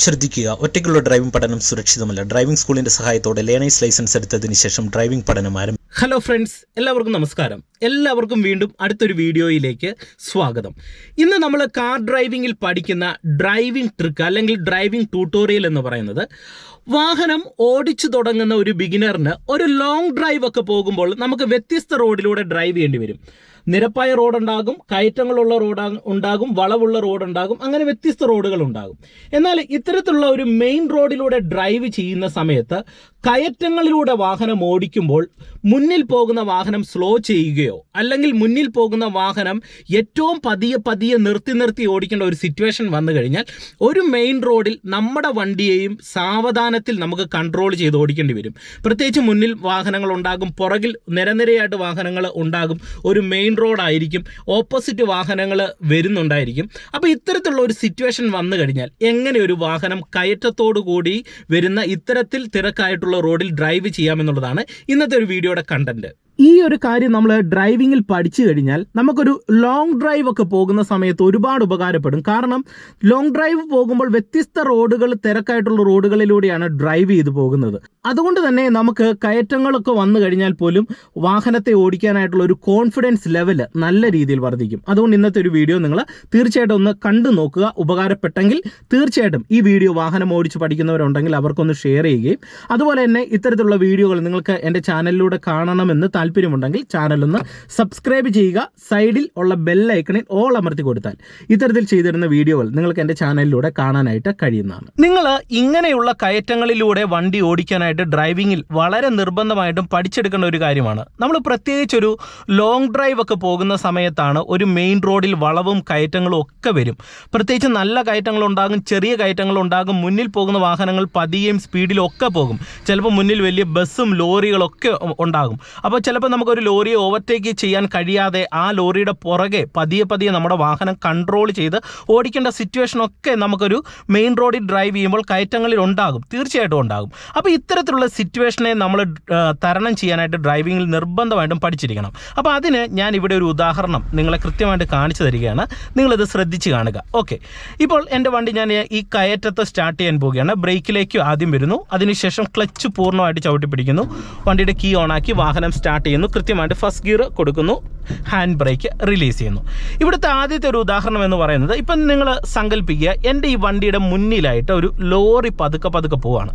ശ്രദ്ധിക്കുക. ഒറ്റയ്ക്കുള്ള ഡ്രൈവിംഗ് പഠനം സുരക്ഷിതമല്ല. ഡ്രൈവിംഗ് സ്കൂളിന്റെ സഹായത്തോടെ ലേണേഴ്സ് ലൈസൻസ് എടുത്തതിന് ശേഷം ഡ്രൈവിംഗ് പഠനം ആരംഭിക്കും ഹലോ ഫ്രണ്ട്സ് എല്ലാവർക്കും നമസ്കാരം. എല്ലാവർക്കും വീണ്ടും അടുത്തൊരു വീഡിയോയിലേക്ക് സ്വാഗതം. ഇന്ന് നമ്മൾ കാർ ഡ്രൈവിംഗിൽ പഠിക്കുന്ന ഡ്രൈവിംഗ് ട്രിക്ക് അല്ലെങ്കിൽ ഡ്രൈവിംഗ് ട്യൂട്ടോറിയൽ എന്ന് പറയുന്നത് വാഹനം ഓടിച്ചു തുടങ്ങുന്ന ഒരു ബിഗിനറിന് ഒരു ലോങ് ഡ്രൈവ് ഒക്കെ പോകുമ്പോൾ നമുക്ക് വ്യത്യസ്ത റോഡിലൂടെ ഡ്രൈവ് ചെയ്യേണ്ടി വരും. നിരപ്പായ റോഡ് ഉണ്ടാകും കയറ്റങ്ങളുള്ള റോഡ് ഉണ്ടാകും വളവുള്ള റോഡ് ഉണ്ടാകും അങ്ങനെ വ്യത്യസ്ത റോഡുകൾ ഉണ്ടാകും. എന്നാൽ ഇത്തരത്തിലുള്ള ഒരു മെയിൻ റോഡിലൂടെ ഡ്രൈവ് ചെയ്യുന്ന സമയത്ത് കയറ്റങ്ങളിലൂടെ വാഹനം ഓടിക്കുമ്പോൾ മുന്നിൽ പോകുന്ന വാഹനം സ്ലോ ചെയ്യുകയോ അല്ലെങ്കിൽ മുന്നിൽ പോകുന്ന വാഹനം ഏറ്റവും പതിയെ പതിയെ നിർത്തി നിർത്തി ഓടിക്കേണ്ട ഒരു സിറ്റുവേഷൻ വന്നു കഴിഞ്ഞാൽ ഒരു മെയിൻ റോഡിൽ നമ്മുടെ വണ്ടിയെയും സാവധാനത്തിൽ നമുക്ക് കൺട്രോൾ ചെയ്ത് ഓടിക്കേണ്ടി വരും. പ്രത്യേകിച്ച് മുന്നിൽ വാഹനങ്ങൾ ഉണ്ടാകും പുറകിൽ നിരനിരയായിട്ട് വാഹനങ്ങൾ ഉണ്ടാകും. ഒരു മെയിൻ റോഡായിരിക്കും ഓപ്പോസിറ്റ് വാഹനങ്ങൾ വരുന്നുണ്ടായിരിക്കും. അപ്പോൾ ഇത്തരത്തിലുള്ള ഒരു സിറ്റുവേഷൻ വന്നു കഴിഞ്ഞാൽ എങ്ങനെ ഒരു വാഹനം കൂടി വരുന്ന ഇത്തരത്തിൽ തിരക്കായിട്ടുള്ള റോഡിൽ ഡ്രൈവ് ചെയ്യാമെന്നുള്ളതാണ് ഇന്നത്തെ ഒരു വീഡിയോയുടെ കണ്ടന്റ് ഈ ഒരു കാര്യം നമ്മൾ ഡ്രൈവിങ്ങിൽ പഠിച്ചു കഴിഞ്ഞാൽ നമുക്കൊരു ലോങ് ഡ്രൈവ് ഒക്കെ പോകുന്ന സമയത്ത് ഒരുപാട് ഉപകാരപ്പെടും. കാരണം ലോങ് ഡ്രൈവ് പോകുമ്പോൾ വ്യത്യസ്ത റോഡുകൾ തിരക്കായിട്ടുള്ള റോഡുകളിലൂടെയാണ് ഡ്രൈവ് ചെയ്ത് പോകുന്നത്. അതുകൊണ്ട് തന്നെ നമുക്ക് കയറ്റങ്ങളൊക്കെ വന്നു കഴിഞ്ഞാൽ പോലും വാഹനത്തെ ഓടിക്കാനായിട്ടുള്ള ഒരു കോൺഫിഡൻസ് ലെവൽ നല്ല രീതിയിൽ വർദ്ധിക്കും. അതുകൊണ്ട് ഇന്നത്തെ ഒരു വീഡിയോ നിങ്ങൾ തീർച്ചയായിട്ടും ഒന്ന് കണ്ടു നോക്കുക. ഉപകാരപ്പെട്ടെങ്കിൽ തീർച്ചയായിട്ടും ഈ വീഡിയോ വാഹനം ഓടിച്ച് പഠിക്കുന്നവരുണ്ടെങ്കിൽ അവർക്കൊന്ന് ഷെയർ ചെയ്യുകയും അതുപോലെ തന്നെ ഇത്തരത്തിലുള്ള വീഡിയോകൾ നിങ്ങൾക്ക് എന്റെ ചാനലിലൂടെ കാണണമെന്ന് താല്പര്യമുണ്ടെങ്കിൽ ചാനലൊന്ന് സബ്സ്ക്രൈബ് ചെയ്യുക. സൈഡിൽ ഉള്ള ബെല്ലൈക്കണിൽ ഓൾ അമർത്തി കൊടുത്താൽ ഇത്തരത്തിൽ ചെയ്തിരുന്ന വീഡിയോകൾ നിങ്ങൾക്ക് എന്റെ ചാനലിലൂടെ കാണാനായിട്ട് കഴിയുന്നതാണ്. നിങ്ങൾ ഇങ്ങനെയുള്ള കയറ്റങ്ങളിലൂടെ വണ്ടി ഓടിക്കാനായിട്ട് ഡ്രൈവിങ്ങിൽ വളരെ നിർബന്ധമായിട്ടും പഠിച്ചെടുക്കേണ്ട ഒരു കാര്യമാണ്. നമ്മൾ പ്രത്യേകിച്ച് ഒരു ലോങ് ഡ്രൈവ് ഒക്കെ പോകുന്ന സമയത്താണ് ഒരു മെയിൻ റോഡിൽ വളവും കയറ്റങ്ങളും ഒക്കെ വരും. പ്രത്യേകിച്ച് നല്ല കയറ്റങ്ങൾ ഉണ്ടാകും ചെറിയ കയറ്റങ്ങൾ ഉണ്ടാകും മുന്നിൽ പോകുന്ന വാഹനങ്ങൾ പതിയെയും സ്പീഡിലും ഒക്കെ പോകും. ചിലപ്പോൾ മുന്നിൽ വലിയ ബസ്സും ലോറികളൊക്കെ ഉണ്ടാകും. അപ്പോൾ ചിലപ്പോൾ നമുക്കൊരു ലോറിയെ ഓവർടേക്ക് ചെയ്യാൻ കഴിയാതെ ആ ലോറിയുടെ പുറകെ പതിയെ പതിയെ നമ്മുടെ വാഹനം കൺട്രോൾ ചെയ്ത് ഓടിക്കേണ്ട സിറ്റുവേഷനൊക്കെ നമുക്കൊരു മെയിൻ റോഡിൽ ഡ്രൈവ് ചെയ്യുമ്പോൾ കയറ്റങ്ങളിൽ ഉണ്ടാകും. തീർച്ചയായിട്ടും ഉണ്ടാകും. അപ്പോൾ ഇത്തരത്തിലുള്ള സിറ്റുവേഷനെ നമ്മൾ തരണം ചെയ്യാനായിട്ട് ഡ്രൈവിങ്ങിൽ നിർബന്ധമായിട്ടും പഠിച്ചിരിക്കണം. അപ്പോൾ അതിന് ഞാൻ ഇവിടെ ഒരു ഉദാഹരണം നിങ്ങളെ കൃത്യമായിട്ട് കാണിച്ചു തരികയാണ്. നിങ്ങളിത് ശ്രദ്ധിച്ച് കാണുക. ഓക്കെ ഇപ്പോൾ എന്റെ വണ്ടി ഞാൻ ഈ കയറ്റത്തെ സ്റ്റാർട്ട് ചെയ്യാൻ പോവുകയാണ്. ബ്രേക്കിലേക്ക് ആദ്യം വരുന്നു. അതിനുശേഷം ക്ലച്ച് പൂർണമായിട്ട് ചവിട്ടി പിടിക്കുന്നു വണ്ടിയുടെ കീ ഓണാക്കി വാഹനം സ്റ്റാർട്ട് ചെയ്യുന്നു. കൃത്യമായിട്ട് ഫസ്റ്റ് ഗിയർ കൊടുക്കുന്നു. ഹാൻഡ് ബ്രേക്ക് റിലീസ് ചെയ്യുന്നു. ഇവിടുത്തെ ആദ്യത്തെ ഒരു ഉദാഹരണം എന്ന് പറയുന്നത് ഇപ്പം നിങ്ങൾ സങ്കല്പിക്കുക എന്റെ ഈ വണ്ടിയുടെ മുന്നിലായിട്ട് ഒരു ലോറി പതുക്കെ പതുക്കെ പോവാണ്.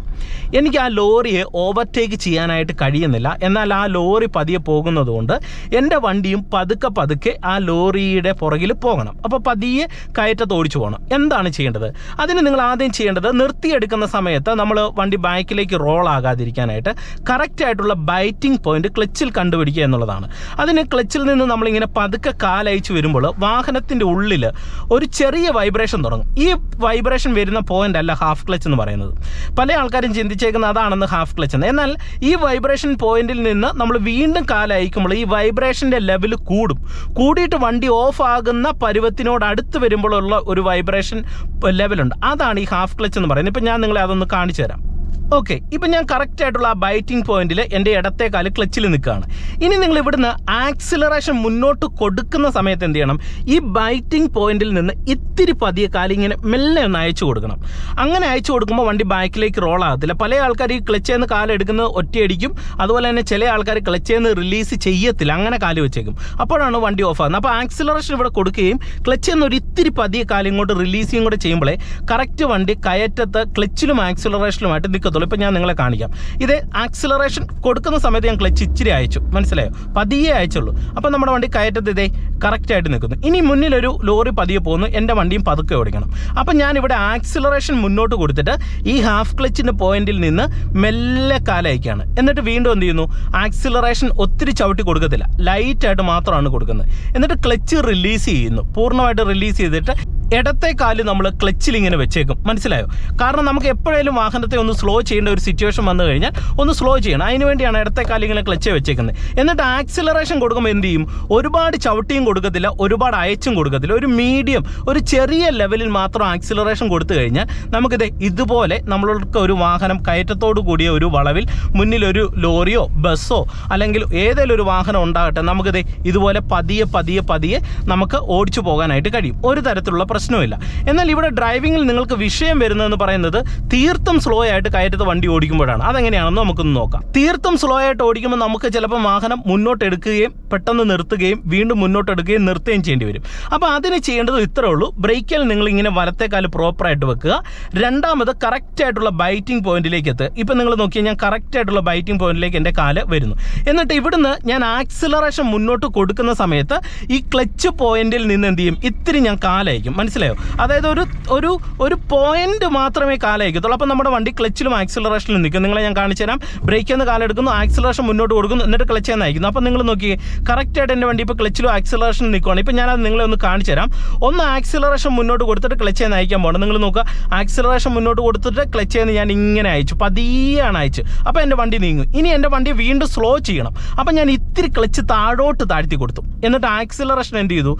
എനിക്ക് ആ ലോറിയെ ഓവർടേക്ക് ചെയ്യാനായിട്ട് കഴിയുന്നില്ല. എന്നാൽ ആ ലോറി പതിയെ പോകുന്നതുകൊണ്ട് എന്റെ വണ്ടിയും പതുക്കെ പതുക്കെ ആ ലോറിയുടെ പുറകിൽ പോകണം. അപ്പോൾ പതിയെ കയറ്റത്ത് ഓടിച്ചു പോകണം. എന്താണ് ചെയ്യേണ്ടത്? അതിന് നിങ്ങൾ ആദ്യം ചെയ്യേണ്ടത് നിർത്തിയെടുക്കുന്ന സമയത്ത് നമ്മൾ വണ്ടി ബാക്കിലേക്ക് റോൾ ആകാതിരിക്കാനായിട്ട് കറക്റ്റായിട്ടുള്ള ബൈറ്റിംഗ് പോയിന്റ് ക്ലച്ചിൽ കണ്ടുപിടിക്കുക എന്നുള്ളതാണ്. അതിന് ക്ലച്ചിൽ നിന്ന് നമ്മളിങ്ങനെ പതുക്കെ കാലയച്ച് വരുമ്പോൾ വാഹനത്തിന്റെ ഉള്ളിൽ ഒരു ചെറിയ വൈബ്രേഷൻ തുടങ്ങും. ഈ വൈബ്രേഷൻ വരുന്ന പോയിന്റ് അല്ല ഹാഫ് ക്ലച്ച് എന്ന് പറയുന്നത്. പല ആൾക്കാരും ചിന്തിച്ചേക്കുന്നത് അതാണെന്ന് ഹാഫ് ക്ലച്ച് എന്ന്. എന്നാൽ ഈ വൈബ്രേഷൻ പോയിന്റിൽ നിന്ന് നമ്മൾ വീണ്ടും കാലയക്കുമ്പോൾ ഈ വൈബ്രേഷന്റെ ലെവൽ കൂടും. കൂടിയിട്ട് വണ്ടി ഓഫ് ആകുന്ന പരുവത്തിനോട് അടുത്ത് വരുമ്പോഴുള്ള ഒരു വൈബ്രേഷൻ ലെവലുണ്ട് അതാണ് ഈ ഹാഫ് ക്ലച്ച് എന്ന് പറയുന്നത്. ഇപ്പം ഞാൻ നിങ്ങളെ അതൊന്ന് കാണിച്ചു തരാം. ഓക്കെ ഇപ്പം ഞാൻ കറക്റ്റ് ആയിട്ടുള്ള ആ ബൈറ്റിംഗ് പോയിന്റിൽ എന്റെ ഇടത്തെ കാൽ ക്ലച്ചിൽ നിൽക്കുകയാണ്. ഇനി നിങ്ങൾ ഇവിടുന്ന് ആക്സിലറേഷൻ മുന്നോട്ട് കൊടുക്കുന്ന സമയത്ത് എന്ത് ചെയ്യണം? ഈ ബൈറ്റിംഗ് പോയിന്റിൽ നിന്ന് ഇത്തിരി പതിയെ കാൽ ഇങ്ങനെ മെല്ലെ ഒന്ന് അയച്ചു കൊടുക്കണം. അങ്ങനെ അയച്ചു കൊടുക്കുമ്പോൾ വണ്ടി ബാക്കിലേക്ക് റോൾ ആകത്തില്ല. പല ആൾക്കാർ ഈ ക്ലച്ചിൽ നിന്ന് കാലെടുക്കുന്നത് ഒറ്റയടിക്കും. അതുപോലെ തന്നെ ചില ആൾക്കാർ ക്ലച്ചിൽ നിന്ന് റിലീസ് ചെയ്യത്തില്ല. അങ്ങനെ കാൽ വെച്ചേക്കും. അപ്പോഴാണ് വണ്ടി ഓഫ് ആകുന്നത് അപ്പോൾ ആക്സിലറേഷൻ ഇവിടെ കൊടുക്കുകയും ക്ലച്ചിൽ നിന്ന് ഒരു ഇത്തിരി പതിയെ കാലിങ്ങോട്ട് ചെയ്യും കൂടെ ചെയ്യുമ്പോഴേ കറക്റ്റ് വണ്ടി കയറ്റത്ത് ക്ലച്ചിലും ആക്സിലറേഷനുമായിട്ട് നിൽക്കത്തുള്ളൂ. ഇപ്പം ഞാൻ നിങ്ങളെ കാണിക്കാം. ഇത് ആക്സിലറേഷൻ കൊടുക്കുന്ന സമയത്ത് ഞാൻ ക്ലച്ച് ഇച്ചിരി അയച്ചു. മനസ്സിലായോ? പതിയെ അയച്ചുള്ളൂ. അപ്പോൾ നമ്മുടെ വണ്ടി കയറ്റത്ത് ഇതേ കറക്റ്റായിട്ട് നിൽക്കുന്നു. ഇനി മുന്നിലൊരു ലോറി പതിയെ പോകുന്നു. എന്റെ വണ്ടിയും പതുക്കെ ഓടിക്കണം. അപ്പം ഞാൻ ഇവിടെ ആക്സിലറേഷൻ മുന്നോട്ട് കൊടുത്തിട്ട് ഈ ഹാഫ് ക്ലച്ചിന്റെ പോയിന്റിൽ നിന്ന് മെല്ലെ കാലയക്കാണ് എന്നിട്ട് വീണ്ടും എന്ത് ചെയ്യുന്നു? ആക്സിലറേഷൻ ഒത്തിരി ചവിട്ടി കൊടുക്കത്തില്ല. ലൈറ്റായിട്ട് മാത്രമാണ് കൊടുക്കുന്നത്. എന്നിട്ട് ക്ലച്ച് റിലീസ് ചെയ്യുന്നു. പൂർണമായിട്ട് റിലീസ് ചെയ്തിട്ട് ഇടത്തെ കാൽ നമ്മൾ ക്ലച്ചിൽ ഇങ്ങനെ വെച്ചേക്കും. മനസ്സിലായോ? കാരണം നമുക്ക് എപ്പോഴേലും വാഹനത്തെ ഒന്ന് സ്ലോ ചെയ്യേണ്ട ഒരു സിറ്റുവേഷൻ വന്നു കഴിഞ്ഞാൽ ഒന്ന് സ്ലോ ചെയ്യണം. അതിന് വേണ്ടിയാണ് ഇടത്തെ കാലിൽ ഇങ്ങനെ ക്ലച്ച് വെച്ചേക്കുന്നത്. എന്നിട്ട് ആക്സിലറേഷൻ കൊടുക്കുമ്പോൾ എന്ത് ചെയ്യും? ഒരുപാട് ചവിട്ടിയും കൊടുക്കത്തില്ല ഒരുപാട് അയച്ചും കൊടുക്കത്തില്ല. ഒരു മീഡിയം ഒരു ചെറിയ ലെവലിൽ മാത്രം ആക്സിലറേഷൻ കൊടുത്തു കഴിഞ്ഞാൽ നമുക്കിത് ഇതുപോലെ നമ്മൾക്ക് ഒരു വാഹനം കയറ്റത്തോടു കൂടിയ ഒരു വളവിൽ മുന്നിലൊരു ലോറിയോ ബസ്സോ അല്ലെങ്കിൽ ഏതെങ്കിലും ഒരു വാഹനം ഉണ്ടാകട്ടെ നമുക്കിത് ഇതുപോലെ പതിയെ പതിയെ പതിയെ നമുക്ക് ഓടിച്ചു പോകാനായിട്ട് കഴിയും. ഒരു തരത്തിലുള്ള പ്രശ്നവുമില്ല എന്നാൽ ഇവിടെ ഡ്രൈവിങ്ങിൽ നിങ്ങൾക്ക് വിഷയം വരുന്നതെന്ന് പറയുന്നത് തീർത്തും സ്ലോ ആയിട്ട് കയറ്റത്ത് വണ്ടി ഓടിക്കുമ്പോഴാണ്. അതെങ്ങനെയാണെന്ന് നമുക്കൊന്ന് നോക്കാം. തീർത്തും സ്ലോ ആയിട്ട് ഓടിക്കുമ്പോൾ നമുക്ക് ചിലപ്പോൾ വാഹനം മുന്നോട്ട് എടുക്കുകയും പെട്ടെന്ന് നിർത്തുകയും വീണ്ടും മുന്നോട്ട് എടുക്കുകയും നിർത്തുകയും ചെയ്യേണ്ടി വരും. അപ്പോൾ അതിന് ചെയ്യേണ്ടത് ഇത്രേ ഉള്ളൂ. ബ്രേക്കിൽ നിങ്ങൾ ഇങ്ങനെ വലത്തേക്കാൽ പ്രോപ്പറായിട്ട് വെക്കുക. രണ്ടാമത് കറക്റ്റ് ആയിട്ടുള്ള ബൈറ്റിംഗ് പോയിന്റിലേക്ക് എത്തുക ഇപ്പം നിങ്ങൾ നോക്കിയാൽ ഞാൻ കറക്റ്റ് ആയിട്ടുള്ള ബൈറ്റിംഗ് പോയിന്റിലേക്ക് എന്റെ കാൽ വരുന്നു. എന്നിട്ട് ഇവിടുന്ന് ഞാൻ ആക്സിലറേഷൻ മുന്നോട്ട് കൊടുക്കുന്ന സമയത്ത് ഈ ക്ലച്ച് പോയിന്റിൽ നിന്ന് എന്ത് ചെയ്യും? ഇത്തിരി ഞാൻ കാലയക്കും. മനസ്സിലായോ? അതായത് ഒരു ഒരു ഒരു പോയിന്റ് മാത്രമേ കാലയക്കത്തുള്ളൂ അപ്പോൾ നമ്മുടെ വണ്ടി ക്ലച്ചിലും ആക്സിലറേഷനിലും നിൽക്കും. നിങ്ങളെ ഞാൻ കാണിച്ചു തരാം. ബ്രേക്കിൽ നിന്ന് കാലെടുക്കുന്നു ആക്സിലറേഷൻ മുന്നോട്ട് കൊടുക്കുന്നു എന്നിട്ട് ക്ലച്ച് നിന്ന് അയക്കുന്നു. അപ്പോൾ നിങ്ങൾ നോക്കിയേ കറക്റ്റായിട്ട് എന്റെ വണ്ടി ഇപ്പോൾ ക്ലച്ചിലും ആക്സിലറേഷനിൽ നിൽക്കുവാണ്. ഇപ്പോൾ ഞാനത് നിങ്ങളെ ഒന്ന് കാണിച്ചു തരാം. ഒന്ന് ആക്സിലറേഷൻ മുന്നോട്ട് കൊടുത്തിട്ട് ക്ലച്ച് നിന്ന് അയക്കാൻ പോകണം നിങ്ങൾ നോക്കുക ആക്സിലറേഷൻ മുന്നോട്ട് കൊടുത്തിട്ട് ക്ലച്ച് നിന്ന് ഞാൻ ഇങ്ങനെ അയച്ചു. പതിയാണ് അയച്ചു. അപ്പോൾ എന്റെ വണ്ടി നീങ്ങും. ഇനി എന്റെ വണ്ടി വീണ്ടും സ്ലോ ചെയ്യണം. അപ്പം ഞാൻ ഇത്തിരി ക്ലച്ച് താഴോട്ട് താഴ്ത്തി കൊടുത്തു. എന്നിട്ട് ആക്സിലറേഷൻ എന്ത് ചെയ്തു?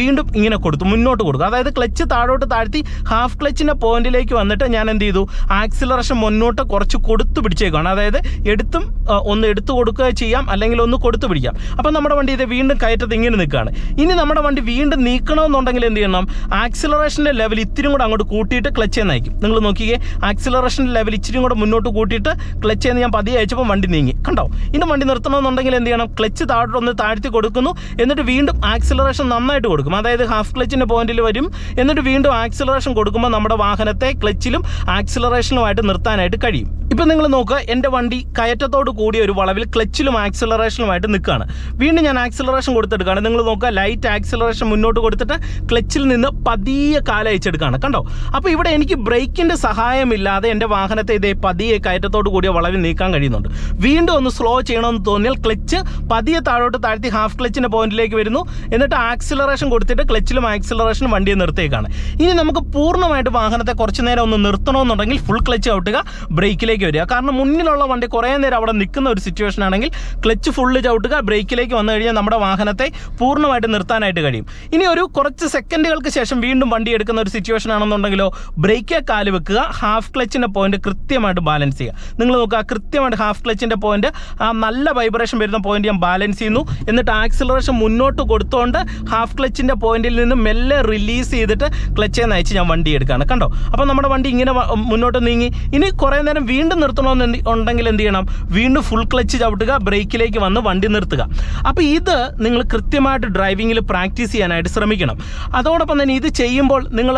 വീണ്ടും ഇങ്ങനെ കൊടുത്തു. മുന്നോട്ട് കൊടുക്കും. അതായത് ക്ലച്ച് താഴോട്ട് താഴ്ത്തി ഹാഫ് ക്ലച്ചിന്റെ പോയിന്റിലേക്ക് വന്നിട്ട് ഞാൻ എന്ത് ചെയ്തു? ആക്സിലറേഷൻ മുന്നോട്ട് കുറച്ച് കൊടുത്തു പിടിച്ചേക്കാണ് അതായത് എടുത്തും ഒന്ന് എടുത്തു കൊടുക്കുക ചെയ്യാം അല്ലെങ്കിൽ ഒന്ന് കൊടുത്തു പിടിക്കാം. അപ്പം നമ്മുടെ വണ്ടി ഇത് വീണ്ടും കയറ്റത്ത് ഇങ്ങനെ നിൽക്കുകയാണ്. ഇനി നമ്മുടെ വണ്ടി വീണ്ടും നീക്കണമെന്നുണ്ടെങ്കിൽ എന്ത് ചെയ്യണം? ആക്സിലറേഷന്റെ ലെവൽ ഇത്തിരി കൂടെ അങ്ങോട്ട് കൂട്ടിയിട്ട് ക്ലച്ച് നയിക്കും നിങ്ങൾ നോക്കിയേ ആക്സിലറേഷന്റെ ലെവൽ ഇച്ചിരി കൂടെ മുന്നോട്ട് കൂട്ടിയിട്ട് ക്ലച്ച് എന്ന് ഞാൻ പതിയെ അയച്ചപ്പോൾ വണ്ടി നീങ്ങി. കണ്ടോ? ഇനി വണ്ടി നിർത്തണമെന്നുണ്ടെങ്കിൽ എന്ത് ചെയ്യണം? ക്ലച്ച് താഴോട്ട് ഒന്ന് താഴ്ത്തി കൊടുക്കുന്നു. എന്നിട്ട് വീണ്ടും ആക്സിലറേഷൻ നന്നായിട്ട് കൊടുക്കും. അതായത് ഹാഫ് ക്ലച്ചിന്റെ പോയിന്റിൽ വരും. എന്നിട്ട് വീണ്ടും ആക്സിലറേഷൻ കൊടുക്കുമ്പോൾ നമ്മുടെ വാഹനത്തെ ക്ലച്ചിലും ആക്സിലറേഷനുമായിട്ട് നിർത്താനായിട്ട് കഴിയും. ഇപ്പം നിങ്ങൾ നോക്കുക എന്റെ വണ്ടി കയറ്റത്തോട് കൂടിയ ഒരു വളവിൽ ക്ലച്ചിലും ആക്സിലറേഷനുമായിട്ട് നിൽക്കുകയാണ്. വീണ്ടും ഞാൻ ആക്സിലറേഷൻ കൊടുത്തെടുക്കുകയാണ്. നിങ്ങൾ നോക്കുക ലൈറ്റ് ആക്സിലറേഷൻ മുന്നോട്ട് കൊടുത്തിട്ട് ക്ലച്ചിൽ നിന്ന് പതിയെ കാലയച്ചെടുക്കുകയാണ് കണ്ടോ? അപ്പോൾ ഇവിടെ എനിക്ക് ബ്രേക്കിന്റെ സഹായമില്ലാതെ എന്റെ വാഹനത്തെ ഇതേ പതിയെ കയറ്റത്തോട് കൂടിയ വളവിൽ നീക്കാൻ കഴിയുന്നുണ്ട്. വീണ്ടും ഒന്ന് സ്ലോ ചെയ്യണമെന്ന് തോന്നിയാൽ ക്ലച്ച് പതിയെ താഴോട്ട് താഴ്ത്തി ഹാഫ് ക്ലച്ചിന്റെ പോയിന്റിലേക്ക് വരുന്നു. എന്നിട്ട് ആക്സിലറേഷൻ കൊടുത്തിട്ട് ക്ലച്ചിലും ആക്സിലറേഷനും വണ്ടിയെ നിർത്തിയേക്കാണ് ഇനി നമുക്ക് പൂർണമായിട്ട് വാഹനത്തെ കുറച്ച് നേരം ഒന്ന് നിർത്തണമെന്നുണ്ടെങ്കിൽ ഫുൾ ക്ലച്ച് ഔട്ടുക ബ്രേക്കിലേക്ക് വരിക കാരണം മുന്നിലുള്ള വണ്ടി കുറേ നേരം അവിടെ നിൽക്കുന്ന ഒരു സിറ്റുവേഷൻ ആണെങ്കിൽ ക്ലച്ച് ഫുള്ള് ചവിട്ടുക ബ്രേക്കിലേക്ക് വന്നു കഴിഞ്ഞാൽ നമ്മുടെ വാഹനത്തെ പൂർണമായിട്ട് നിർത്താനായിട്ട് കഴിയും. ഇനി ഒരു കുറച്ച് സെക്കൻഡുകൾക്ക് ശേഷം വീണ്ടും വണ്ടി എടുക്കുന്ന ഒരു സിറ്റുവേഷൻ ആണെന്നുണ്ടെങ്കിലോ ബ്രേക്കേ കാൽ വെക്കുക ഹാഫ് ക്ലച്ചിന്റെ പോയിന്റ് കൃത്യമായിട്ട് ബാലൻസ് ചെയ്യുക. നിങ്ങൾ നോക്കുക കൃത്യമായിട്ട് ഹാഫ് ക്ലച്ചിന്റെ പോയിന്റ് ആ നല്ല വൈബ്രേഷൻ വരുന്ന പോയിന്റ് ഞാൻ ബാലൻസ് ചെയ്യുന്നു. എന്നിട്ട് ആക്സിലറേഷൻ മുന്നോട്ട് കൊടുത്തുകൊണ്ട് ഹാഫ് ക്ലച്ചിന്റെ പോയിന്റിൽ നിന്ന് മെല്ലെ റിലീസ് ചെയ്തിട്ട് ക്ലച്ചേ നയിച്ച് ഞാൻ വണ്ടി എടുക്കുകയാണ്. കണ്ടോ? അപ്പോൾ നമ്മുടെ വണ്ടി ഇങ്ങനെ മുന്നോട്ട് നീങ്ങി. ഇനി കുറേ നേരം വീണ്ടും നിർത്തണമെന്ന് എന്ത് ഉണ്ടെങ്കിൽ എന്ത് ചെയ്യണം? വീണ്ടും ഫുൾ ക്ലച്ച് ചവിട്ടുക ബ്രേക്കിലേക്ക് വന്ന് വണ്ടി നിർത്തുക. അപ്പോൾ ഇത് നിങ്ങൾ കൃത്യമായിട്ട് ഡ്രൈവിങ്ങിൽ പ്രാക്ടീസ് ചെയ്യാനായിട്ട് ശ്രമിക്കണം. അതോടൊപ്പം തന്നെ ഇത് ചെയ്യുമ്പോൾ നിങ്ങൾ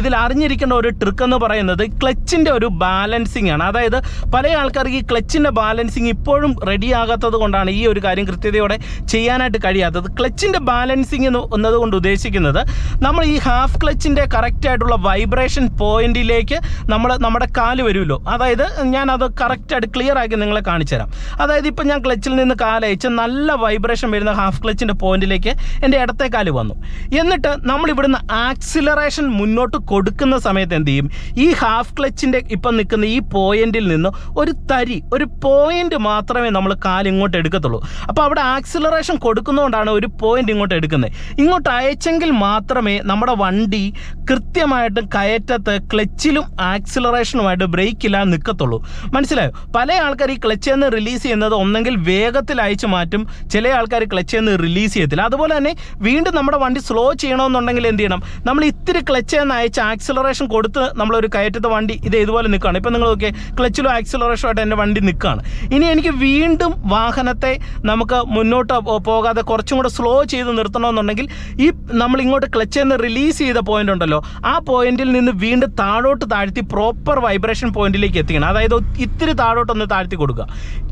ഇതിൽ അറിഞ്ഞിരിക്കേണ്ട ഒരു ട്രിക്ക് എന്ന് പറയുന്നത് ക്ലച്ചിന്റെ ഒരു ബാലൻസിങ് ആണ്. അതായത് പല ആൾക്കാർക്ക് ഈ ക്ലച്ചിന്റെ ബാലൻസിങ് ഇപ്പോഴും റെഡി ആകാത്തത് കൊണ്ടാണ് ഈ ഒരു കാര്യം കൃത്യതയോടെ ചെയ്യാനായിട്ട് കഴിയാത്തത്. ക്ലച്ചിന്റെ ബാലൻസിങ് എന്ന് എന്നതുകൊണ്ട് ഉദ്ദേശിക്കുന്നത് നമ്മൾ ഈ ഹാഫ് ക്ലച്ചിന്റെ കറക്റ്റ് ആയിട്ടുള്ള വൈബ്രേഷൻ പോയിന്റിലേക്ക് നമ്മൾ നമ്മുടെ കാൽ വരുമല്ലോ. അതായത് ഞാനത് കറക്റ്റായിട്ട് ക്ലിയർ ആക്കി നിങ്ങളെ കാണിച്ചു തരാം. അതായത് ഇപ്പം ഞാൻ ക്ലച്ചിൽ നിന്ന് കാലയച്ച് നല്ല വൈബ്രേഷൻ വരുന്ന ഹാഫ് ക്ലച്ചിന്റെ പോയിന്റിലേക്ക് എന്റെ ഇടത്തെ കാൽ വന്നു. എന്നിട്ട് നമ്മൾ ഇവിടുന്ന് ആക്സിലറേഷൻ മുന്നോട്ട് കൊടുക്കുന്ന സമയത്ത് എന്ത് ചെയ്യും? ഈ ഹാഫ് ക്ലച്ചിന്റെ ഇപ്പം നിൽക്കുന്ന ഈ പോയിന്റിൽ നിന്ന് ഒരു തരി ഒരു പോയിന്റ് മാത്രമേ നമ്മൾ കാൽ ഇങ്ങോട്ട് എടുക്കത്തുള്ളൂ. അപ്പോൾ അവിടെ ആക്സിലറേഷൻ കൊടുക്കുന്നതുകൊണ്ടാണ് ഒരു പോയിന്റ് ഇങ്ങോട്ട് എടുക്കുന്നത്. ഇങ്ങോട്ട് അയച്ചെങ്കിൽ മാത്രമേ നമ്മുടെ വണ്ടി കൃത്യമായിട്ട് കയറ്റത്ത് ക്ലച്ചിലും ആക്സിലറേഷനുമായിട്ട് ബ്രേക്ക് ഇല്ലാതെ നിൽക്കത്തുള്ളൂ മനസ്സിലായോ? പല ആൾക്കാർ ഈ ക്ലച്ചിൽ നിന്ന് റിലീസ് ചെയ്യുന്നത് ഒന്നെങ്കിൽ വേഗത്തിൽ അയച്ചു മാറ്റും ചില ആൾക്കാർ ക്ലച്ചിൽ നിന്ന് റിലീസ് ചെയ്യത്തില്ല. അതുപോലെ തന്നെ വീണ്ടും നമ്മുടെ വണ്ടി സ്ലോ ചെയ്യണമെന്നുണ്ടെങ്കിൽ എന്ത് ചെയ്യണം? നമ്മൾ ഇത്തിരി ക്ലച്ചിൽ നിന്ന് അയച്ച് ആക്സിലറേഷൻ കൊടുത്ത് നമ്മളൊരു കയറ്റത്തെ വണ്ടി ഇത് ഇതുപോലെ നിൽക്കുകയാണ്. ഇപ്പം നിങ്ങൾ നോക്കിയേ ക്ലച്ചിലും ആക്സിലറേഷനും ആയിട്ട് എന്റെ വണ്ടി നിൽക്കുകയാണ്. ഇനി എനിക്ക് വീണ്ടും വാഹനത്തെ നമുക്ക് മുന്നോട്ട് പോകാതെ കുറച്ചും കൂടെ സ്ലോ ചെയ്ത് നിർത്തണമെന്നുണ്ടെങ്കിൽ ഈ നമ്മൾ ഇങ്ങോട്ട് ക്ലച്ചിൽ നിന്ന് റിലീസ് ചെയ്ത പോയിന്റ് ഉണ്ടല്ലോ ആ പോയിന്റിൽ നിന്ന് വീണ്ടും താഴോട്ട് താഴ്ത്തി പ്രോപ്പർ വൈബ്രേഷൻ പോയിന്റിലേക്ക് എത്തിക്കണം. അതായത് ഇത്തിരി താഴോട്ടൊന്ന് താഴ്ത്തി കൊടുക്കുക.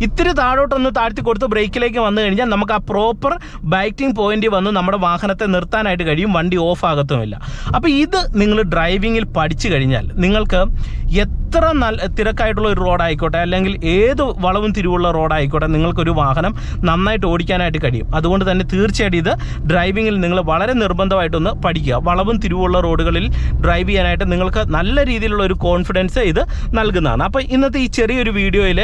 ഇത്തിരി താഴോട്ടൊന്ന് താഴ്ത്തി കൊടുത്ത് ബ്രേക്കിലേക്ക് വന്നു കഴിഞ്ഞാൽ നമുക്ക് ആ പ്രോപ്പർ ബൈക്കിംഗ് പോയിന്റ് വന്ന് നമ്മുടെ വാഹനത്തെ നിർത്താനായിട്ട് കഴിയും വണ്ടി ഓഫ് ആകത്തുമില്ല. അപ്പോൾ ഇത് നിങ്ങൾ ഡ്രൈവിങ്ങിൽ പഠിച്ചു കഴിഞ്ഞാൽ നിങ്ങൾക്ക് എത്ര നല്ല തിരക്കായിട്ടുള്ള ഒരു റോഡായിക്കോട്ടെ അല്ലെങ്കിൽ ഏത് വളവും തിരിവുള്ള റോഡായിക്കോട്ടെ നിങ്ങൾക്കൊരു വാഹനം നന്നായിട്ട് ഓടിക്കാനായിട്ട് കഴിയും. അതുകൊണ്ട് തന്നെ തീർച്ചയായിട്ടും ഇത് ഡ്രൈവിങ്ങിൽ നിങ്ങൾ വളരെ നിർബന്ധമായിട്ടൊന്ന് പഠിക്കുക. വളവും തിരിവുള്ള റോഡുകളിൽ ഡ്രൈവ് ചെയ്യാനായിട്ട് നിങ്ങൾക്ക് നല്ല രീതിയിലുള്ള ഒരു കോൺഫിഡൻസ് ഇത് നൽകുന്നതാണ്. അപ്പോൾ ഇന്നത്തെ ഈ ചെറിയൊരു വീഡിയോയിൽ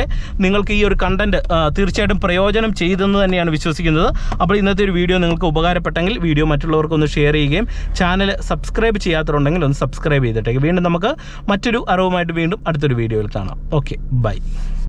നിങ്ങൾക്ക് ഈ ഒരു കണ്ടന്റ് തീർച്ചയായിട്ടും പ്രയോജനം ചെയ്തെന്ന് തന്നെയാണ് വിശ്വസിക്കുന്നത്. അപ്പോൾ ഇന്നത്തെ ഒരു വീഡിയോ നിങ്ങൾക്ക് ഉപകാരപ്പെട്ടെങ്കിൽ വീഡിയോ മറ്റുള്ളവർക്കൊന്ന് ഷെയർ ചെയ്യുകയും ചാനൽ സബ്സ്ക്രൈബ് ചെയ്യാത്തതുണ്ടെങ്കിൽ ഒന്ന് സബ്സ്ക്രൈബ് ചെയ്തിട്ടേക്ക്. വീണ്ടും നമുക്ക് മറ്റൊരു അറിവുമായിട്ട് വീണ്ടും അടുത്തൊരു വീഡിയോയിൽ കാണാം. Okay bye